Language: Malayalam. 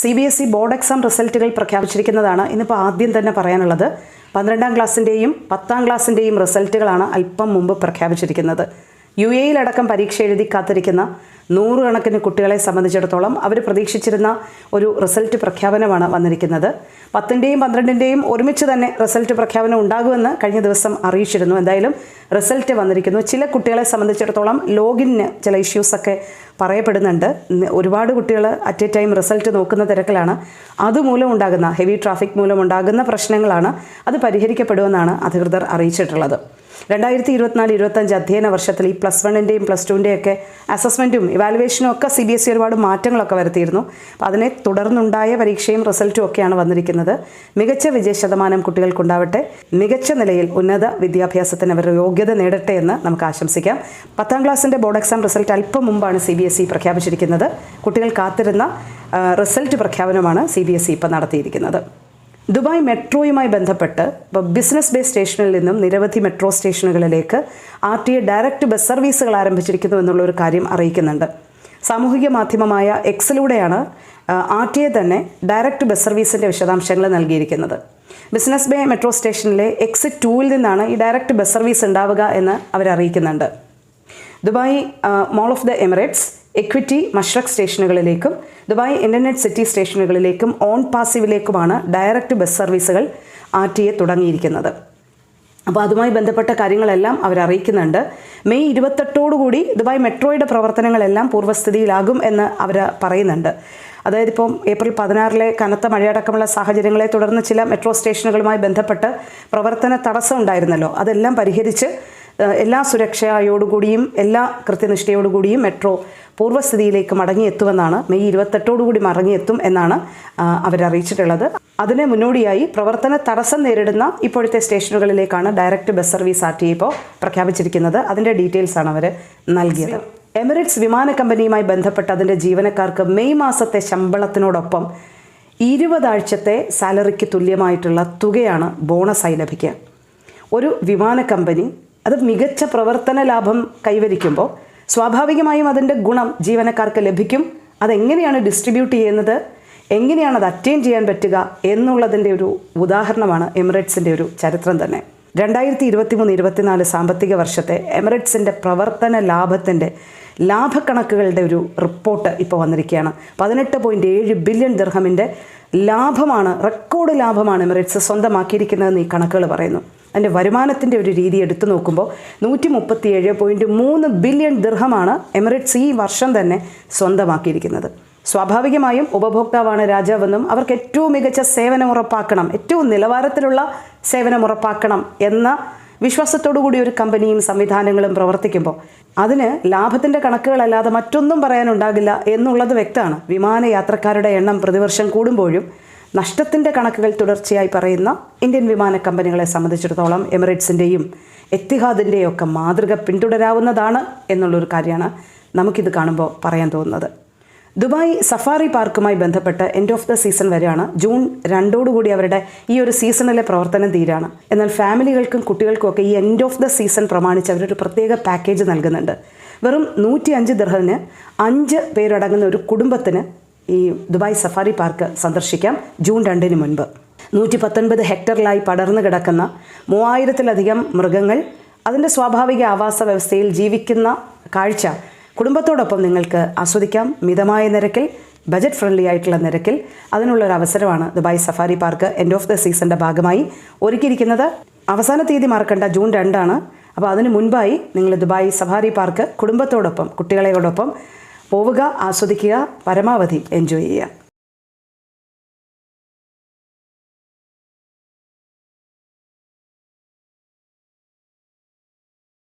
C B S E board exam റിസൾട്ടുകൾ പ്രഖ്യാപിച്ചിരിക്കുന്നതാണ് ഇന്നിപ്പോൾ ആദ്യം തന്നെ പറയാനുള്ളത്. പന്ത്രണ്ടാം ക്ലാസ്സിന്റെയും പത്താം ക്ലാസ്സിന്റെയും റിസൾട്ടുകളാണ് അല്പം മുമ്പ് പ്രഖ്യാപിച്ചിരിക്കുന്നത്. യു എയിലടക്കം പരീക്ഷ എഴുതി കാത്തിരിക്കുന്ന നൂറുകണക്കിന് കുട്ടികളെ സംബന്ധിച്ചിടത്തോളം അവർ പ്രതീക്ഷിച്ചിരുന്ന ഒരു റിസൾട്ട് പ്രഖ്യാപനമാണ് വന്നിരിക്കുന്നത്. പത്തിന്റെയും പന്ത്രണ്ടിന്റെയും ഒരുമിച്ച് തന്നെ റിസൾട്ട് പ്രഖ്യാപനം ഉണ്ടാകുമെന്ന് കഴിഞ്ഞ ദിവസം അറിയിച്ചിരുന്നു. എന്തായാലും റിസൾട്ട് വന്നിരിക്കുന്നു. ചില കുട്ടികളെ സംബന്ധിച്ചിടത്തോളം ലോഗിന് ചില ഇഷ്യൂസൊക്കെ പറയപ്പെടുന്നുണ്ട്. ഒരുപാട് കുട്ടികൾ അറ്റ് എ ടൈം റിസൾട്ട് നോക്കുന്ന തിരക്കിലാണ്. അതുമൂലം ഉണ്ടാകുന്ന ഹെവി ട്രാഫിക് മൂലം ഉണ്ടാകുന്ന പ്രശ്നങ്ങളാണ് അത് പരിഹരിക്കപ്പെടുമെന്നാണ് അധികൃതർ അറിയിച്ചിട്ടുള്ളത്. രണ്ടായിരത്തി ഇരുപത്തിനാല് ഇരുപത്തഞ്ച് അധ്യയന വർഷത്തിൽ ഈ പ്ലസ് വണ്ണിന്റെയും പ്ലസ് ടുവിന്റെയും ഒക്കെ അസസ്മെന്റും ഇവാലുവേഷനും ഒക്കെ സി ബി എസ് ഇ ഒരുപാട് മാറ്റങ്ങളൊക്കെ വരുത്തിയിരുന്നു. അപ്പോൾ അതിനെ തുടർന്നുണ്ടായ പരീക്ഷയും റിസൾട്ടും ഒക്കെയാണ് വന്നിരിക്കുന്നത്. മികച്ച വിജയ ശതമാനം കുട്ടികൾക്കുണ്ടാവട്ടെ. മികച്ച നിലയിൽ ഉന്നത വിദ്യാഭ്യാസത്തിന് അവർ യോഗ്യത നേടട്ടെ എന്ന് നമുക്ക് ആശംസിക്കാം. പത്താം ക്ലാസ്സിന്റെ ബോർഡ് എക്സാം റിസൾട്ട് അല്പം മുമ്പാണ് സി ബി എസ് ഇ പ്രഖ്യാപിച്ചിരിക്കുന്നത്. കുട്ടികൾ കാത്തിരുന്ന റിസൾട്ട് പ്രഖ്യാപനമാണ് സി ബി എസ് ഇ ഇപ്പം നടത്തിയിരിക്കുന്നത്. ദുബായ് മെട്രോയുമായി ബന്ധപ്പെട്ട് ഇപ്പോൾ ബിസിനസ് ബേ സ്റ്റേഷനിൽ നിന്നും നിരവധി metro സ്റ്റേഷനുകളിലേക്ക് R T A direct bus സർവീസുകൾ ആരംഭിച്ചിരിക്കുന്നു എന്നുള്ള ഒരു കാര്യം അറിയിക്കുന്നുണ്ട്. സാമൂഹിക മാധ്യമമായ എക്സിലൂടെയാണ് ആർ ടി എ തന്നെ ഡയറക്റ്റ് ബസ് സർവീസിന്റെ വിശദാംശങ്ങൾ നൽകിയിരിക്കുന്നത്. ബിസിനസ് ബേ മെട്രോ സ്റ്റേഷനിലെ എക്സിറ്റ് ടൂവിൽ നിന്നാണ് ഈ ഡയറക്റ്റ് ബസ് സർവീസ് ഉണ്ടാവുക എന്ന് അവരറിയിക്കുന്നുണ്ട്. Dubai Mall of the Emirates Equity Mashreq സ്റ്റേഷനുകളിലേക്കും Dubai Internet City സ്റ്റേഷനുകളിലേക്കും ഓൺ പാസീവിലേക്കുമാണ് ഡയറക്റ്റ് ബസ് സർവീസുകൾ ആർ ടി എ തുടങ്ങിയിരിക്കുന്നത്. അപ്പോൾ അതുമായി ബന്ധപ്പെട്ട കാര്യങ്ങളെല്ലാം അവർ അറിയിക്കുന്നുണ്ട്. മെയ് ഇരുപത്തെട്ടോടുകൂടി ദുബായ് മെട്രോയുടെ പ്രവർത്തനങ്ങളെല്ലാം പൂർവസ്ഥിതിയിലാകും എന്ന് അവർ പറയുന്നുണ്ട്. അതായത് ഇപ്പം ഏപ്രിൽ പതിനാറിലെ കനത്ത മഴയടക്കമുള്ള സാഹചര്യങ്ങളെ തുടർന്ന് ചില മെട്രോ സ്റ്റേഷനുകളുമായി ബന്ധപ്പെട്ട് പ്രവർത്തന തടസ്സം ഉണ്ടായിരുന്നല്ലോ അതെല്ലാം പരിഹരിച്ച് എല്ലാ സുരക്ഷയോടുകൂടിയും എല്ലാ കൃത്യനിഷ്ഠയോടുകൂടിയും മെട്രോ പൂർവസ്ഥിതിയിലേക്ക് മടങ്ങിയെത്തുമെന്നാണ് മെയ് ഇരുപത്തെട്ടോടുകൂടി മടങ്ങിയെത്തും എന്നാണ് അവരറിയിച്ചിട്ടുള്ളത്. അതിന് മുന്നോടിയായി പ്രവർത്തന തടസ്സം നേരിടുന്ന ഇപ്പോഴത്തെ സ്റ്റേഷനുകളിലേക്കാണ് direct bus service R T ഇപ്പോൾ പ്രഖ്യാപിച്ചിരിക്കുന്നത്. അതിന്റെ ആണ് അവർ നൽകിയത്. എമിറേറ്റ്സ് വിമാന കമ്പനിയുമായി ബന്ധപ്പെട്ട് അതിന്റെ ജീവനക്കാർക്ക് മെയ് മാസത്തെ ശമ്പളത്തിനോടൊപ്പം ഇരുപതാഴ്ചത്തെ സാലറിക്ക് തുല്യമായിട്ടുള്ള തുകയാണ് ബോണസായി ലഭിക്കുക. ഒരു വിമാന കമ്പനി അത് മികച്ച പ്രവർത്തന ലാഭം കൈവരിക്കുമ്പോൾ സ്വാഭാവികമായും അതിന്റെ ഗുണം ജീവനക്കാർക്ക് ലഭിക്കും. അതെങ്ങനെയാണ് ഡിസ്ട്രിബ്യൂട്ട് ചെയ്യുന്നത്? എങ്ങനെയാണ് അത് അറ്റൈൻ ചെയ്യാൻ പറ്റുക എന്നുള്ളതിന്റെ ഒരു ഉദാഹരണമാണ് എമിറേറ്റ്സിന്റെ ഒരു ചരിത്രം തന്നെ. രണ്ടായിരത്തി ഇരുപത്തി മൂന്ന് ഇരുപത്തിനാല് സാമ്പത്തിക വർഷത്തെ എമിറേറ്റ്സിന്റെ പ്രവർത്തന ലാഭത്തിന്റെ ലാഭക്കണക്കുകളുടെ ഒരു റിപ്പോർട്ട് ഇപ്പോൾ വന്നിരിക്കുകയാണ്. പതിനെട്ട് പോയിന്റ് ഏഴ് ബില്യൺ ദിർഹമിന്റെ ലാഭമാണ് റെക്കോർഡ് ലാഭമാണ് എമിറേറ്റ്സ് സ്വന്തമാക്കിയിരിക്കുന്നതെന്ന് ഈ കണക്കുകൾ പറയുന്നു. അതിന്റെ വരുമാനത്തിന്റെ ഒരു രീതി എടുത്തു നോക്കുമ്പോൾ നൂറ്റി മുപ്പത്തി ഏഴ് പോയിന്റ് മൂന്ന് ബില്യൺ ദിർഹമാണ് എമിറേറ്റ്സ് ഈ വർഷം തന്നെ സ്വന്തമാക്കിയിരിക്കുന്നത്. സ്വാഭാവികമായും ഉപഭോക്താവാണ് രാജാവെന്നും അവർക്ക് ഏറ്റവും മികച്ച സേവനം ഉറപ്പാക്കണം ഏറ്റവും നിലവാരത്തിലുള്ള സേവനം ഉറപ്പാക്കണം എന്ന വിശ്വാസത്തോടു കൂടി ഒരു കമ്പനിയും സംവിധാനങ്ങളും പ്രവർത്തിക്കുമ്പോൾ അതിന് ലാഭത്തിന്റെ കണക്കുകളല്ലാതെ മറ്റൊന്നും പറയാനുണ്ടാകില്ല എന്നുള്ളത് വ്യക്തമാണ്. വിമാനയാത്രക്കാരുടെ എണ്ണം പ്രതിവർഷം കൂടുമ്പോഴും നഷ്ടത്തിന്റെ കണക്കുകൾ തുടർച്ചയായി പറയുന്ന ഇന്ത്യൻ വിമാന കമ്പനികളെ സംബന്ധിച്ചിടത്തോളം എമിറേറ്റ്സിന്റെയും എത്തിഹാദിന്റെയും ഒക്കെ മാതൃക പിന്തുടരാവുന്നതാണ് എന്നുള്ളൊരു കാര്യമാണ് നമുക്കിത് കാണുമ്പോൾ പറയാൻ തോന്നുന്നത്. ദുബായ് സഫാറി പാർക്കുമായി ബന്ധപ്പെട്ട് എൻഡ് ഓഫ് ദ സീസൺ വരെയാണ് ജൂൺ രണ്ടോടുകൂടി അവരുടെ ഈ ഒരു സീസണിലെ പ്രവർത്തനം തീരാണ്. എന്നാൽ ഫാമിലികൾക്കും കുട്ടികൾക്കും ഒക്കെ ഈ എൻഡ് ഓഫ് ദ സീസൺ പ്രമാണിച്ച് അവരൊരു പ്രത്യേക പാക്കേജ് നൽകുന്നുണ്ട്. വെറും നൂറ്റി അഞ്ച് ദിർഹത്തിന് അഞ്ച് പേരടങ്ങുന്ന ഒരു കുടുംബത്തിന് ഈ ദുബായ് സഫാരി പാർക്ക് സന്ദർശിക്കാം ജൂൺ രണ്ടിന് മുൻപ്. നൂറ്റി പത്തൊൻപത് ഹെക്ടറിലായി പടർന്നു കിടക്കുന്ന മൂവായിരത്തിലധികം മൃഗങ്ങൾ അതിന്റെ സ്വാഭാവിക ആവാസ വ്യവസ്ഥയിൽ ജീവിക്കുന്ന കാഴ്ച കുടുംബത്തോടൊപ്പം നിങ്ങൾക്ക് ആസ്വദിക്കാം. മിതമായ നിരക്കിൽ ബജറ്റ് ഫ്രണ്ട്ലി ആയിട്ടുള്ള നിരക്കിൽ അതിനുള്ളൊരു അവസരമാണ് Dubai safari park end of the സീസണിന്റെ ഭാഗമായി ഒരുക്കിയിരിക്കുന്നത്. അവസാന തീയതി മറക്കണ്ട ജൂൺ രണ്ടാണ്. അപ്പോൾ അതിന് മുൻപായി നിങ്ങൾ ദുബായ് സഫാരി പാർക്ക് കുടുംബത്തോടൊപ്പം കുട്ടികളെയോടൊപ്പം പോവുക ആസ്വദിക്കുക പരമാവധി എൻജോയ് ചെയ്യുക.